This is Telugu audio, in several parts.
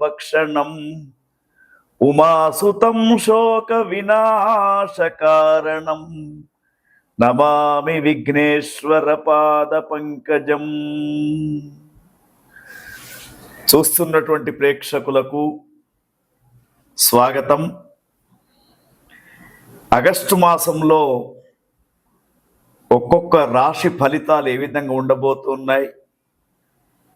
భక్షణం ఉమాసుతం శోక వినాశకారణం. నమామి విఘ్నేశ్వర పాద పంకజం. చూస్తున్నటువంటి ప్రేక్షకులకు స్వాగతం. ఆగస్టు మాసంలో ఒక్కొక్క రాశి ఫలితాలు ఏ విధంగా ఉండబోతున్నాయి?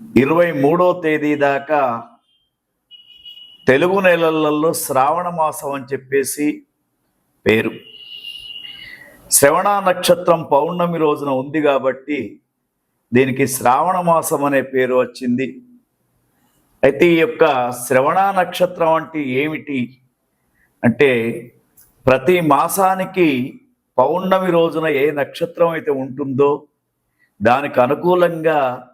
ఇరవై మూడో తేదీ దాకా తెలుగు నెలలలో శ్రావణ మాసం అని చెప్పేసి పేరు. శ్రవణ నక్షత్రం పౌర్ణమి రోజున ఉంది కాబట్టి దీనికి శ్రావణ మాసం అనే పేరు వచ్చింది. అయితే ఈ యొక్క శ్రవణ నక్షత్రం అంటే ఏమిటి? అంటే ప్రతి మాసానికి పౌర్ణమి రోజున ఏ నక్షత్రం అయితే ఉంటుందో దానికి అనుకూలంగా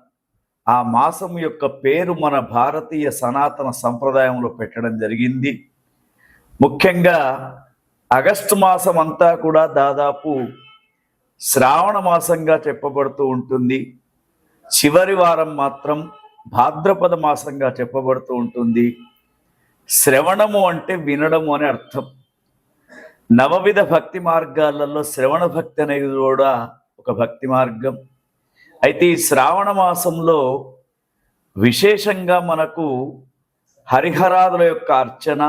ఆ మాసం యొక్క పేరు మన భారతీయ సనాతన సంప్రదాయంలో పెట్టడం జరిగింది. ముఖ్యంగా ఆగస్టు మాసం అంతా కూడా దాదాపు శ్రావణ మాసంగా చెప్పబడుతూ ఉంటుంది. చివరి వారం మాత్రం భాద్రపద మాసంగా చెప్పబడుతూ ఉంటుంది. శ్రవణము అంటే వినడము అని అర్థం. నవవిధ భక్తి మార్గాలలో శ్రవణ భక్తి అనేది కూడా ఒక భక్తి మార్గం. అయితే ఈ శ్రావణ మాసంలో విశేషంగా మనకు హరిహరాదుల యొక్క అర్చన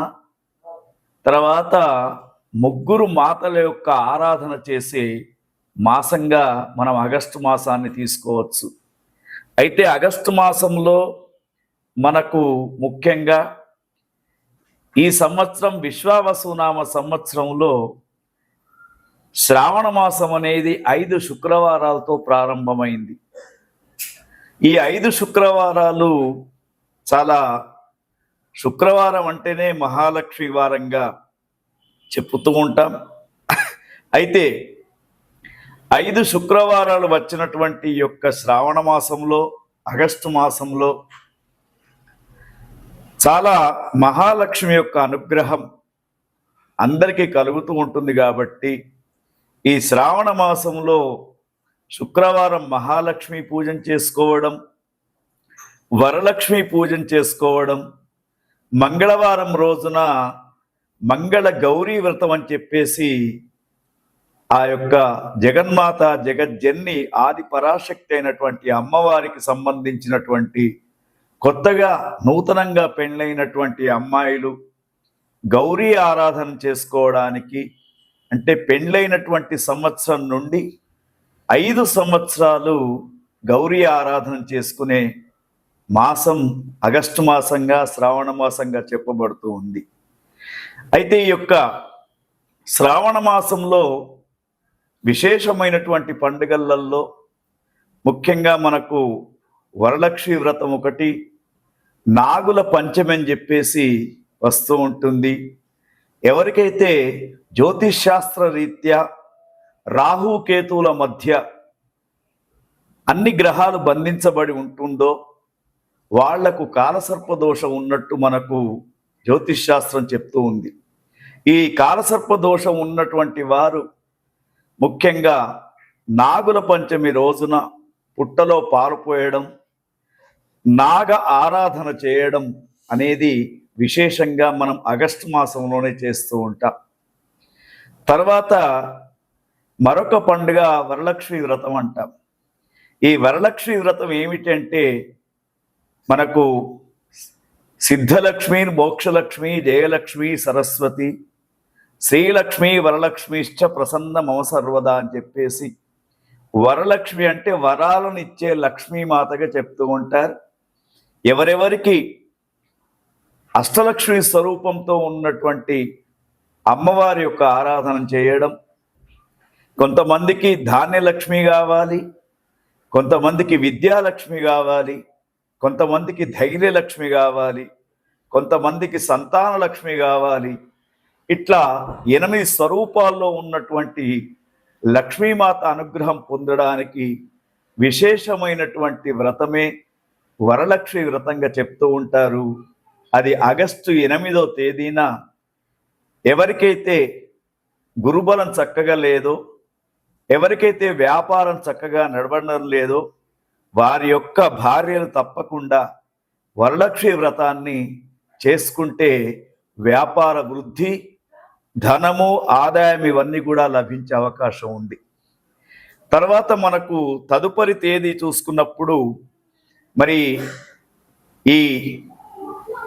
తర్వాత ముగ్గురు మాతల యొక్క ఆరాధన చేసే మాసంగా మనం ఆగస్టు మాసాన్ని తీసుకోవచ్చు. అయితే ఆగస్టు మాసంలో మనకు ముఖ్యంగా ఈ సంవత్సరం విశ్వావసునామ సంవత్సరంలో శ్రావణ మాసం అనేది ఐదు శుక్రవారాలతో ప్రారంభమైంది. ఈ ఐదు శుక్రవారాలు చాలా శుక్రవారం అంటేనే మహాలక్ష్మి వారంగా చెప్పుతూ ఉంటాం. అయితే ఐదు శుక్రవారాలు వచ్చినటువంటి యొక్క శ్రావణ మాసంలో ఆగస్టు మాసంలో చాలా మహాలక్ష్మి యొక్క అనుగ్రహం అందరికీ కలుగుతూ ఉంటుంది కాబట్టి ఈ శ్రావణ మాసంలో శుక్రవారం మహాలక్ష్మి పూజం చేసుకోవడం వరలక్ష్మి పూజం చేసుకోవడం మంగళవారం రోజున మంగళ గౌరీ వ్రతం అని చెప్పేసి ఆ యొక్క జగన్మాత జగజ్జన్ని ఆది పరాశక్తి అయినటువంటి అమ్మవారికి సంబంధించినటువంటి కొత్తగా నూతనంగా పెళ్ళైనటువంటి అమ్మాయిలు గౌరీ ఆరాధన చేసుకోవడానికి అంటే పెండ్లైనటువంటి సంవత్సరం నుండి ఐదు సంవత్సరాలు గౌరీ ఆరాధన చేసుకునే మాసం ఆగస్టు మాసంగా శ్రావణ మాసంగా చెప్పబడుతూ ఉంది. అయితే ఈ యొక్క శ్రావణ మాసంలో విశేషమైనటువంటి పండుగలలో ముఖ్యంగా మనకు వరలక్ష్మి వ్రతం ఒకటి నాగుల పంచమని అని చెప్పేసి వస్తూ ఉంటుంది. ఎవరికైతే జ్యోతిష్శాస్త్ర రీత్యా రాహుకేతువుల మధ్య అన్ని గ్రహాలు బంధించబడి ఉంటుందో వాళ్ళకు కాలసర్ప దోషం ఉన్నట్టు మనకు జ్యోతిష్శాస్త్రం చెప్తూ ఉంది. ఈ కాలసర్ప దోషం ఉన్నటువంటి వారు ముఖ్యంగా నాగుల పంచమి రోజున పుట్టలో పాలుపోయడం నాగ ఆరాధన చేయడం అనేది విశేషంగా మనం ఆగస్టు మాసంలోనే చేస్తూ ఉంటాం. తర్వాత మరొక పండుగ వరలక్ష్మి వ్రతం అంటాం. ఈ వరలక్ష్మి వ్రతం ఏమిటంటే మనకు సిద్ధలక్ష్మి మోక్షలక్ష్మి జయలక్ష్మి సరస్వతి శ్రీలక్ష్మి వరలక్ష్మిశ్చ ప్రసన్న మమ సర్వదా అని చెప్పేసి వరలక్ష్మి అంటే వరాలను ఇచ్చే లక్ష్మీమాతగా చెప్తూ ఉంటారు. ఎవరెవరికి అష్టలక్ష్మి స్వరూపంతో ఉన్నటువంటి అమ్మవారి యొక్క ఆరాధన చేయడం కొంతమందికి ధాన్యలక్ష్మి కావాలి కొంతమందికి విద్యాలక్ష్మి కావాలి కొంతమందికి ధైర్యలక్ష్మి కావాలి కొంతమందికి సంతాన లక్ష్మి కావాలి. ఇట్లా ఎనిమిది స్వరూపాల్లో ఉన్నటువంటి లక్ష్మీమాత అనుగ్రహం పొందడానికి విశేషమైనటువంటి వ్రతమే వరలక్ష్మి వ్రతంగా చెప్తూ ఉంటారు. అది ఆగస్టు ఎనిమిదో తేదీన ఎవరికైతే గురుబలం చక్కగా లేదో ఎవరికైతే వ్యాపారం చక్కగా నడవడం లేదో వారి యొక్క భార్యలు తప్పకుండా వరలక్ష్మి వ్రతాన్ని చేసుకుంటే వ్యాపార వృద్ధి ధనము ఆదాయం ఇవన్నీ కూడా లభించే అవకాశం ఉంది. తర్వాత మనకు తదుపరి తేదీ చూసుకున్నప్పుడు మరి ఈ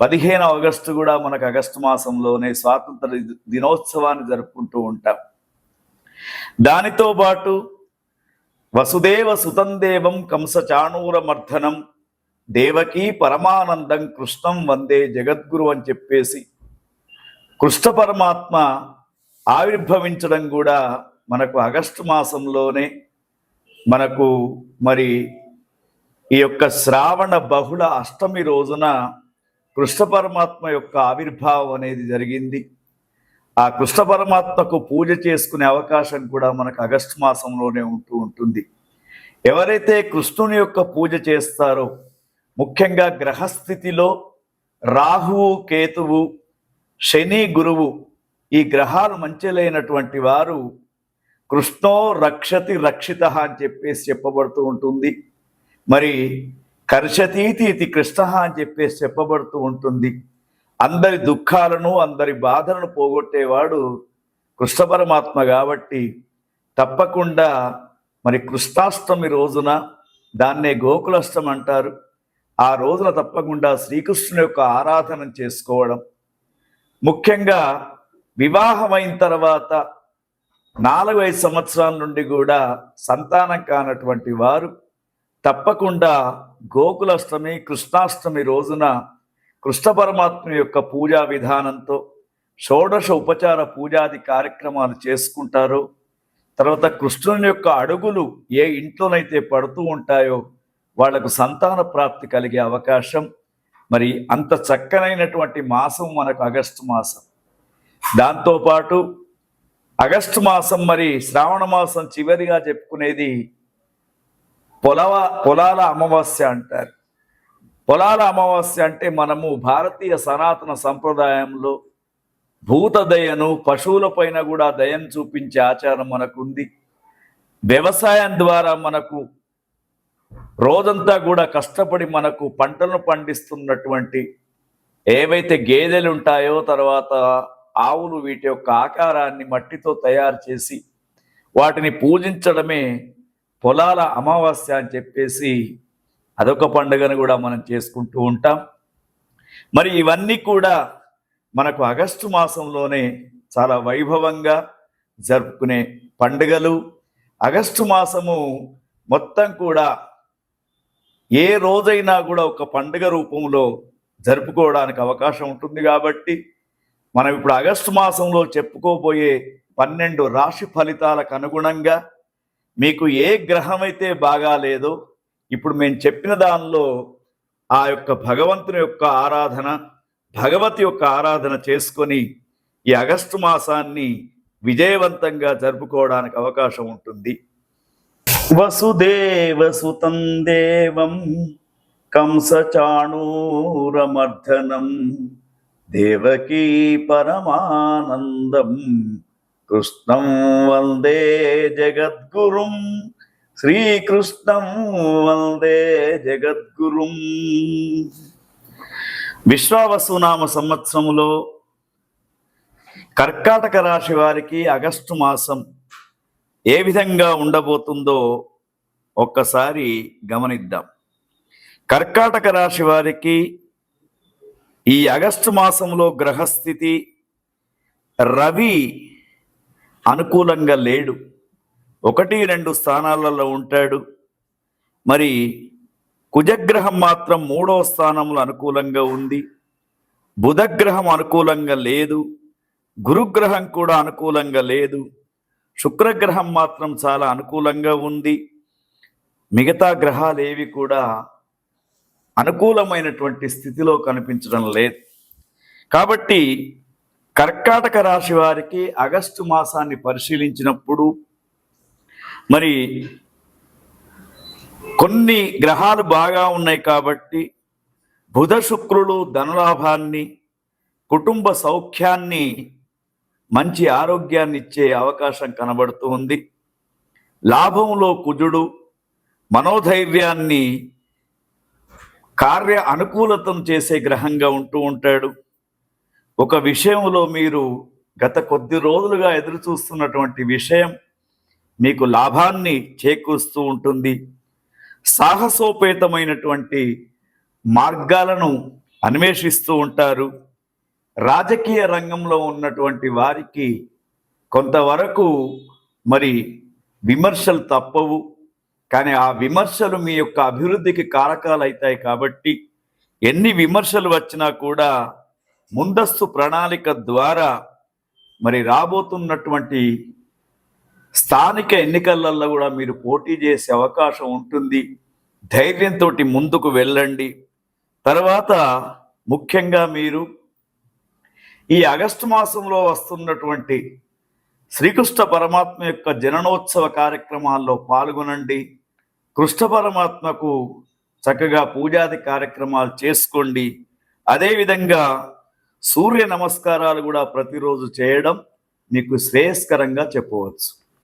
పదిహేను ఆగస్టు కూడా మనకు ఆగస్టు మాసంలోనే స్వాతంత్ర దినోత్సవాన్ని జరుపుకుంటూ ఉంటాం. దానితో పాటు వసుదేవ సుతందేవం కంస చాణూర మర్ధనం దేవకీ పరమానందం కృష్ణం వందే జగద్గురు అని చెప్పేసి కృష్ణ పరమాత్మ ఆవిర్భవించడం కూడా మనకు ఆగస్టు మాసంలోనే మనకు మరి ఈ యొక్క శ్రావణ బహుళ అష్టమి రోజున కృష్ణ పరమాత్మ యొక్క ఆవిర్భావం అనేది జరిగింది. ఆ కృష్ణ పరమాత్మకు పూజ చేసుకునే అవకాశం కూడా మనకు ఆగస్టు మాసంలోనే ఉంటూ ఉంటుంది. ఎవరైతే కృష్ణుని యొక్క పూజ చేస్తారో ముఖ్యంగా గ్రహస్థితిలో రాహువు కేతువు శని గురువు ఈ గ్రహాలు మంచిలైనటువంటి వారు కృష్ణో రక్షతి రక్షిత అని చెప్పేసి చెప్పబడుతూ ఉంటుంది. మరి కర్షతీతి ఇది కృష్ణ అని చెప్పేసి చెప్పబడుతూ ఉంటుంది. అందరి దుఃఖాలను అందరి బాధలను పోగొట్టేవాడు కృష్ణ పరమాత్మ కాబట్టి తప్పకుండా మరి కృష్ణాష్టమి రోజున దాన్నే గోకులాష్టం అంటారు. ఆ రోజున తప్పకుండా శ్రీకృష్ణుని యొక్క ఆరాధన చేసుకోవడం. ముఖ్యంగా వివాహమైన తర్వాత నాలుగు ఐదు సంవత్సరాల నుండి కూడా సంతానం కానటువంటి వారు తప్పకుండా గోకులాష్టమి కృష్ణాష్టమి రోజున కృష్ణ పరమాత్మ యొక్క పూజా విధానంతో షోడశ ఉపచార పూజాది కార్యక్రమాలు చేసుకుంటారో. తర్వాత కృష్ణుని యొక్క అడుగులు ఏ ఇంట్లోనైతే పడుతూ ఉంటాయో వాళ్ళకు సంతాన ప్రాప్తి కలిగే అవకాశం. మరి అంత చక్కనైనటువంటి మాసం మనకు ఆగస్టు మాసం. దాంతోపాటు ఆగస్టు మాసం మరి శ్రావణ మాసం చివరిగా చెప్పుకునేది పొలవ పొలాల అమావాస్య అంటారు. పొలాల అమావాస్య అంటే మనము భారతీయ సనాతన సంప్రదాయంలో భూత దయను పశువులపైన కూడా దయం చూపించే ఆచారం మనకుంది. వ్యవసాయం ద్వారా మనకు రోజంతా కూడా కష్టపడి మనకు పంటలను పండిస్తున్నటువంటి ఏవైతే గేదెలు ఉంటాయో తర్వాత ఆవులు వీటి యొక్క ఆకారాన్ని మట్టితో తయారు చేసి వాటిని పూజించడమే పొలాల అమావాస్య అని చెప్పేసి అదొక పండుగను కూడా మనం చేసుకుంటూ ఉంటాం. మరి ఇవన్నీ కూడా మనకు ఆగస్టు మాసంలోనే చాలా వైభవంగా జరుపుకునే పండుగలు. ఆగస్టు మాసము మొత్తం కూడా ఏ రోజైనా కూడా ఒక పండుగ రూపంలో జరుపుకోవడానికి అవకాశం ఉంటుంది కాబట్టి మనం ఇప్పుడు ఆగస్టు మాసంలో చెప్పుకోబోయే పన్నెండు రాశి ఫలితాలకు అనుగుణంగా మీకు ఏ గ్రహం అయితే బాగా లేదో ఇప్పుడు మేము చెప్పిన దానిలో ఆ యొక్క భగవంతుని యొక్క ఆరాధన భగవతి యొక్క ఆరాధన చేసుకొని ఈ ఆగస్టు మాసాన్ని విజయవంతంగా జరుపుకోవడానికి అవకాశం ఉంటుంది. వసుదేవసుతం దేవం కంసచాణూరమర్ధనం దేవకీ పరమానందం. కృష్ణం వందే జగద్గురుం. శ్రీకృష్ణం వందే జగద్గురుం. విశ్వావసునామ సంవత్సరంలో కర్కాటక రాశి వారికి ఆగస్టు మాసం ఏ విధంగా ఉండబోతుందో ఒక్కసారి గమనిద్దాం. కర్కాటక రాశి వారికి ఈ ఆగస్టు మాసంలో గ్రహస్థితి రవి అనుకూలంగా లేడు. ఒకటి రెండు స్థానాలలో ఉంటాడు. మరి కుజగ్రహం మాత్రం మూడవ స్థానంలో అనుకూలంగా ఉంది. బుధగ్రహం అనుకూలంగా లేదు. గురుగ్రహం కూడా అనుకూలంగా లేదు. శుక్రగ్రహం మాత్రం చాలా అనుకూలంగా ఉంది. మిగతా గ్రహాలు ఏవి కూడా అనుకూలమైనటువంటి స్థితిలో కనిపించడం లేదు. కాబట్టి కర్కాటక రాశి వారికి ఆగస్టు మాసాన్ని పరిశీలించినప్పుడు మరి కొన్ని గ్రహాలు బాగా ఉన్నాయి కాబట్టి బుధ శుక్రులు ధనలాభాన్ని కుటుంబ సౌఖ్యాన్ని మంచి ఆరోగ్యాన్ని ఇచ్చే అవకాశం కనబడుతూ ఉంది. లాభంలో కుజుడు మనోధైర్యాన్ని కార్య అనుకూలతం చేసే గ్రహంగా ఉంటూ ఉంటాడు. ఒక విషయంలో మీరు గత కొద్ది రోజులుగా ఎదురు చూస్తున్నటువంటి విషయం మీకు లాభాన్ని చేకూరుస్తూ ఉంటుంది. సాహసోపేతమైనటువంటి మార్గాలను అన్వేషిస్తూ ఉంటారు. రాజకీయ రంగంలో ఉన్నటువంటి వారికి కొంతవరకు మరి విమర్శలు తప్పవు. కానీ ఆ విమర్శలు మీ యొక్క అభివృద్ధికి కారకాలు అవుతాయి కాబట్టి ఎన్ని విమర్శలు వచ్చినా కూడా ముందస్తు ప్రణాళిక ద్వారా మరి రాబోతున్నటువంటి స్థానిక ఎన్నికలలో కూడా మీరు పోటీ చేసే అవకాశం ఉంటుంది. ధైర్యంతో ముందుకు వెళ్ళండి. తర్వాత ముఖ్యంగా మీరు ఈ ఆగస్టు మాసంలో వస్తున్నటువంటి శ్రీకృష్ణ పరమాత్మ యొక్క జననోత్సవ కార్యక్రమాల్లో పాల్గొనండి. కృష్ణ పరమాత్మకు చక్కగా పూజాది కార్యక్రమాలు చేసుకోండి. అదేవిధంగా సూర్య నమస్కారాలు కూడా ప్రతిరోజు చేయడం మీకు శ్రేయస్కరంగా చెప్పవచ్చు.